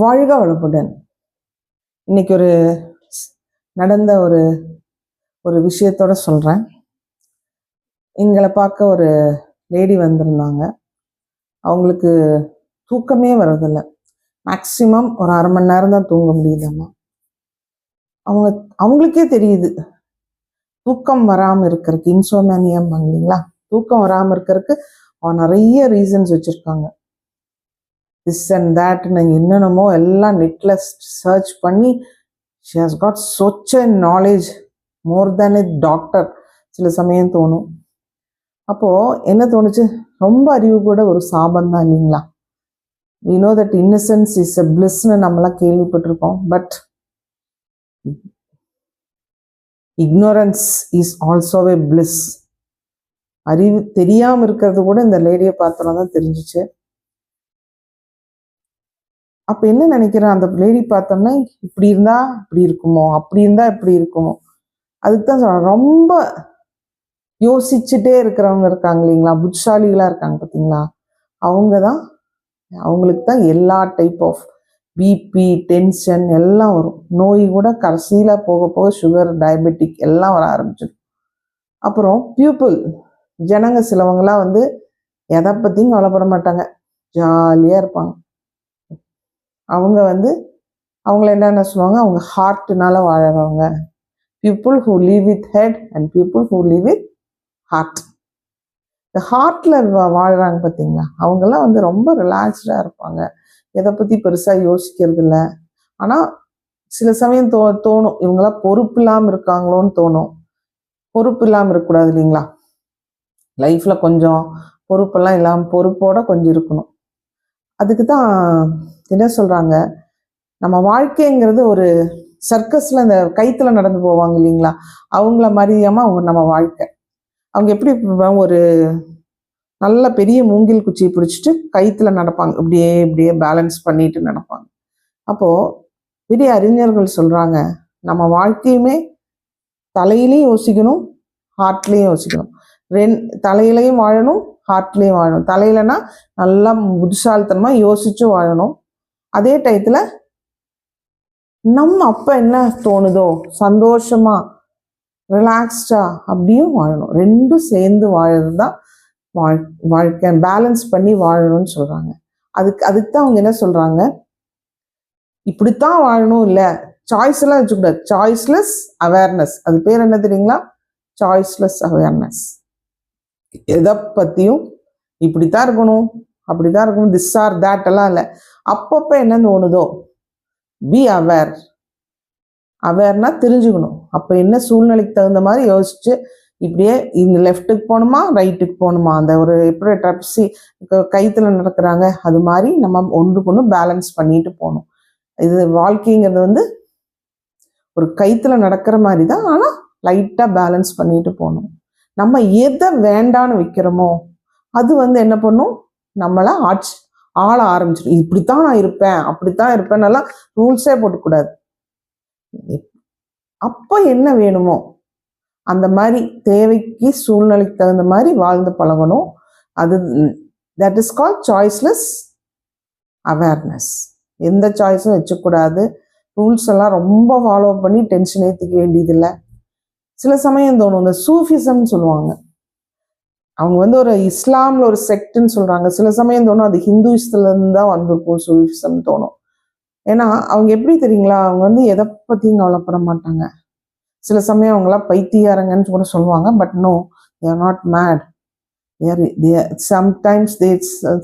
வாழ்க வளப்புடன் இன்னைக்கு ஒரு நடந்த ஒரு ஒரு விஷயத்தோட சொல்கிறேன் எங்களை பார்க்க ஒரு லேடி வந்திருந்தாங்க. அவங்களுக்கு தூக்கமே வர்றதில்லை. மேக்ஸிமம் ஒரு அரை மணி நேரம் தான் தூங்க முடியுதம்மா அவங்க அவங்களுக்கே தெரியுது. தூக்கம் வராமல் இருக்கிறதுக்கு இன்சோமேனியம் இல்லைங்களா தூக்கம் வராமல் இருக்கிறதுக்கு அவன் நிறைய ரீசன்ஸ் வச்சுருக்காங்க. திஸ் அண்ட் தேட்னு என்னென்னமோ எல்லாம் நெட்டில் சர்ச் பண்ணி she has got such knowledge more than it doctor சில சமயம் தோணும். அப்போது என்ன தோணுச்சு? ரொம்ப அறிவு கூட ஒரு சாபம் தான் இல்லைங்களா we know that innocence is a பிளிஸ்னு நம்மளாம் கேள்விப்பட்டிருக்கோம் but ignorance is also a bliss அறிவு தெரியாமல் இருக்கிறது கூட இந்த லேடியை பார்த்தோன்னா தான் தெரிஞ்சிச்சு. அப்போ என்ன நினைக்கிறேன் அந்த லேடி பார்த்தோம்னா இப்படி இருந்தா இப்படி இருக்குமோ? அப்படி இருந்தா இப்படி இருக்குமோ? அதுக்கு தான் சொல்கிறேன் ரொம்ப யோசிச்சுட்டே இருக்கிறவங்க இருக்காங்க இல்லைங்களா? புட்சாலிகளாக இருக்காங்க பார்த்தீங்களா? அவங்க தான் அவங்களுக்கு தான் எல்லா டைப் ஆஃப் பிபி டென்ஷன் எல்லாம் வரும். நோய் கூட கடைசியில் போக போக சுகர் டயபெட்டிக் எல்லாம் வர ஆரம்பிச்சிடும். அப்புறம் பியூப்பிள் ஜனங்க சிலவங்களாம் வந்து எதை பற்றியும் கவலைப்பட மாட்டாங்க. ஜாலியாக இருப்பாங்க. அவங்க வந்து அவங்கள என்னென்ன சொல்லுவாங்க அவங்க ஹார்ட்னால வாழறவங்க. People who live with head and people who live with heart இந்த ஹார்ட்டில் வாழ்கிறாங்க பார்த்தீங்களா அவங்கெல்லாம் வந்து ரொம்ப ரிலாக்ஸ்டாக இருப்பாங்க. எதை பற்றி பெருசாக யோசிக்கிறது இல்லை ஆனால் சில சமயம் தோ தோணும். இவங்களாம் பொறுப்பு இல்லாமல் இருக்காங்களோன்னு தோணும். பொறுப்பு இல்லாமல் இருக்கக்கூடாது இல்லைங்களா? லைஃப்பில் கொஞ்சம் பொறுப்பெல்லாம் இல்லாமல் பொறுப்போடு கொஞ்சம் இருக்கணும். அதுக்கு தான் என்ன சொல்கிறாங்க நம்ம வாழ்க்கைங்கிறது ஒரு சர்க்கஸில் இந்த கைத்தில் நடந்து போவாங்க இல்லைங்களா? அவங்கள மாதிரியாம அவங்க நம்ம வாழ்க்கை. அவங்க எப்படி ஒரு நல்ல பெரிய மூங்கில் குச்சியை பிடிச்சிட்டு கைத்தில் நடப்பாங்க. இப்படியே இப்படியே பேலன்ஸ் பண்ணிட்டு நடப்பாங்க. அப்போது பெரிய அறிஞர்கள் சொல்கிறாங்க நம்ம வாழ்க்கையுமே தலையிலையும் யோசிக்கணும் ஹார்ட்லேயும் யோசிக்கணும். ரெண் தலையிலையும் வாழணும் ஹார்ட்லேயும் வாழணும். தலையிலனா நல்லா புத்திசாலித்தனமாக யோசிச்சு வாழணும். அதே டயத்தில் நம்ம அப்போ என்ன தோணுதோ சந்தோஷமாக ரிலாக்ஸ்டா அப்படியும் வாழணும். ரெண்டும் சேர்ந்து வாழறது தான் வாழ் வாழ்க்கை பேலன்ஸ் பண்ணி வாழணும்னு சொல்கிறாங்க அதுக்கு அதுக்கு தான் அவங்க என்ன சொல்கிறாங்க இப்படித்தான் வாழணும் இல்லை. சாய்ஸ் எல்லாம் வச்சுக்கூடாது. சாய்ஸ்லெஸ் அவேர்னஸ் அது பேர் என்ன தெரியுங்களா? சாய்ஸ்லெஸ் அவேர்னஸ் எதை பற்றியும் இப்படித்தான் இருக்கணும் அப்படித்தான் இருக்கணும். திஸ் ஆர் தேட் எல்லாம் இல்லை. அப்பப்போ என்ன தோணுதோ? பி அவேர் அவேர்னா தெரிஞ்சுக்கணும். அப்போ என்ன சூழ்நிலைக்கு தகுந்த மாதிரி யோசிச்சு இப்படியே இந்த லெஃப்ட்டுக்கு போகணுமா ரைட்டுக்கு போகணுமா? அந்த ஒரு எப்படி ட்ரப்ஸி கைத்தில் நடக்கிறாங்க அது மாதிரி நம்ம ஒன்றுக்கு ஒன்று பேலன்ஸ் பண்ணிட்டு போகணும். இது வாழ்க்கைங்கிறது வந்து ஒரு கைத்தில் நடக்கிற மாதிரி தான் ஆனால் லைட்டாக பேலன்ஸ் பண்ணிட்டு போகணும். நம்ம எதை வேண்டான்னு வைக்கிறோமோ அது வந்து என்ன பண்ணும்? நம்மளை ஆட்சி ஆள ஆரம்பிச்சிடும் இப்படித்தான் நான் இருப்பேன் அப்படித்தான் இருப்பேன் எல்லாம் ரூல்ஸே போட்டுக்கூடாது. அப்போ என்ன வேணுமோ அந்த மாதிரி தேவைக்கு சூழ்நிலைக்கு தகுந்த மாதிரி வாழ்ந்து பழகணும். அது that is call choiceless awareness எந்த சாய்ஸும் வச்சுக்கூடாது. ரூல்ஸ் எல்லாம் ரொம்ப ஃபாலோ பண்ணி டென்ஷன் ஏற்றிக்க வேண்டியதில்லை. சில சமயம் தோணும் இந்த சூஃபிசம்னு சொல்லுவாங்க. அவங்க வந்து ஒரு இஸ்லாமில் ஒரு செக்ட்னு சொல்கிறாங்க சில சமயம் தோணும் அது ஹிந்துஸ்துலேருந்து தான் வந்திருக்கும் சூஃபிசம் தோணும். ஏன்னா அவங்க எப்படி தெரியுங்களா? அவங்க வந்து எதை பற்றியும் கவலைப்பட மாட்டாங்க. சில சமயம் அவங்களாம் பைத்தியாரங்கன்னு கூட சொல்லுவாங்க. But no they're not mad they're they're sometimes they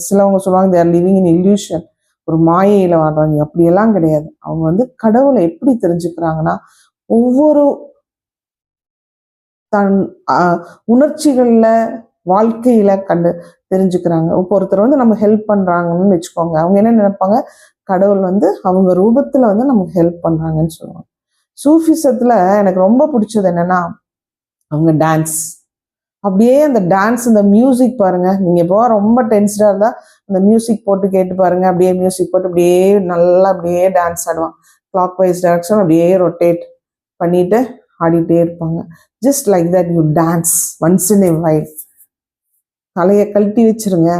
சிலவங்க சொல்லுவாங்க தேர் லிவிங் இன் இல்யூஷன் ஒரு மாயையில் வாழ்றாங்க அப்படியெல்லாம் கிடையாது. அவங்க வந்து கடவுளை எப்படி தெரிஞ்சுக்கிறாங்கன்னா ஒவ்வொரு தன் உணர்ச்சிகளில் வாழ்க்கையில கண்டு தெரிஞ்சுக்கிறாங்க. இப்போ ஒருத்தர் வந்து நம்ம ஹெல்ப் பண்ணுறாங்கன்னு வச்சுக்கோங்க. அவங்க என்ன நினைப்பாங்க? கடவுள் வந்து அவங்க ரூபத்தில் வந்து நமக்கு ஹெல்ப் பண்ணுறாங்கன்னு சொல்லுவாங்க. சூஃபிசத்தில் எனக்கு ரொம்ப பிடிச்சது என்னன்னா அவங்க டான்ஸ் அப்படியே அந்த டான்ஸ் இந்த மியூசிக் பாருங்க. நீங்கள் இப்போ ரொம்ப டென்ஸ்டாக இருந்தால் அந்த மியூசிக் போட்டு கேட்டு பாருங்க. அப்படியே மியூசிக் போட்டு அப்படியே நல்லா அப்படியே டான்ஸ் ஆடுவான். கிளாக் வைஸ் டைரக்ஷன் அப்படியே ரொட்டேட் பண்ணிட்டு ஆடிட்டே இருப்பாங்க. Just like that you dance once in a while தலையை கழட்டி வச்சிருங்க.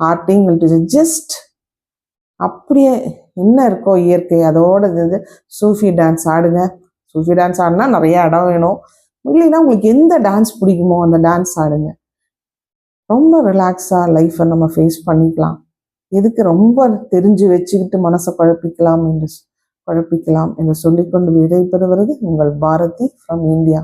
ஹார்ட்டையும் கழட்டி வச்சு ஜஸ்ட் அப்படியே என்ன இருக்கோ இயற்கை அதோட இது சூஃபி டான்ஸ் ஆடுங்க. சூஃபி டான்ஸ் ஆடினா நிறைய இடம் வேணும். இல்லைன்னா உங்களுக்கு எந்த டான்ஸ் பிடிக்குமோ அந்த டான்ஸ் ஆடுங்க. ரொம்ப ரிலாக்ஸாக லைஃப்பை நம்ம ஃபேஸ் பண்ணிக்கலாம். எதுக்கு ரொம்ப தெரிஞ்சு வச்சுக்கிட்டு மனசை குழப்பிக்கலாம் என்று குழப்பிக்கலாம் என்று சொல்லிக்கொண்டு விடைபெறுவது உங்கள் பாரதி ஃப்ரம் இந்தியா